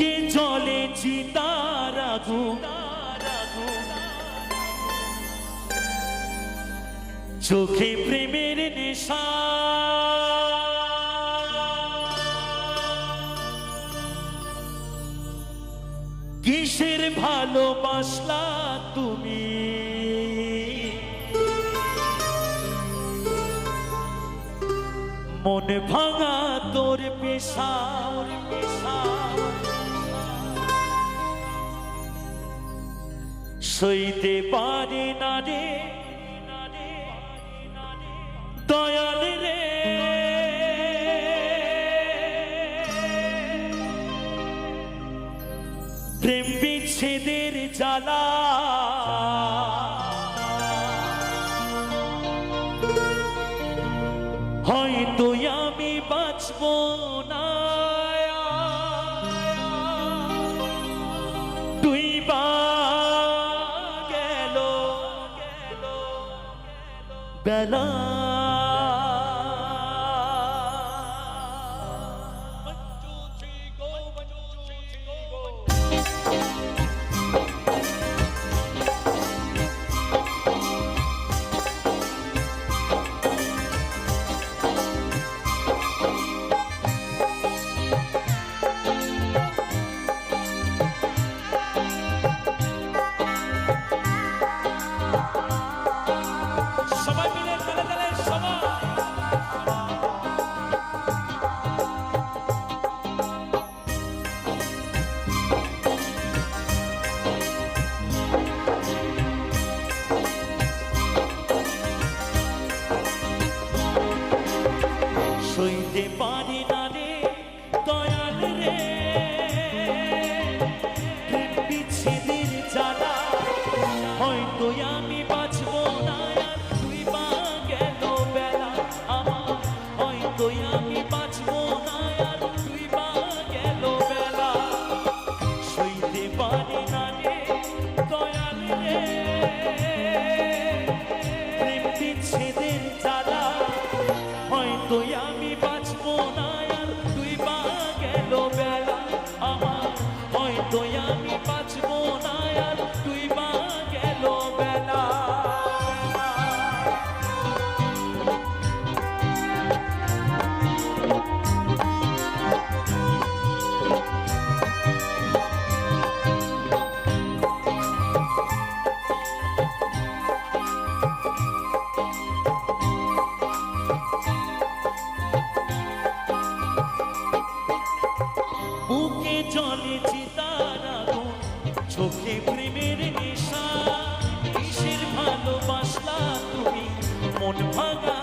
বুকে জলে চিতার আগুন। চোখে প্রেমের নেশা। কিসের ভালোবাসলা তুমি? মন ভাঙা তোর পেশা পেশা। সইতে পারে না রে। দয়াল রে। প্রেম বিচ্ছেদের জ্বালা। হয়তো আমি বাঁচব না। তুই বা বেলা সইতে পারি না রে, দয়াল রে। বিচ্ছেদের জ্বালা, হয়তো আমি বাঁচব না তুই বা গেল বেলা। আমার হয়তো আমি বাঁচব না তুই বা গেল বেলা। সইতে পারি না রে, দয়াল রে। বিচ্ছেদের জ্বালা, হয়তো আমি জলে চিতার আগুন চোখে প্রেমের নেশা কিসের ভালোবাসলা তুমি? মন ভাঙা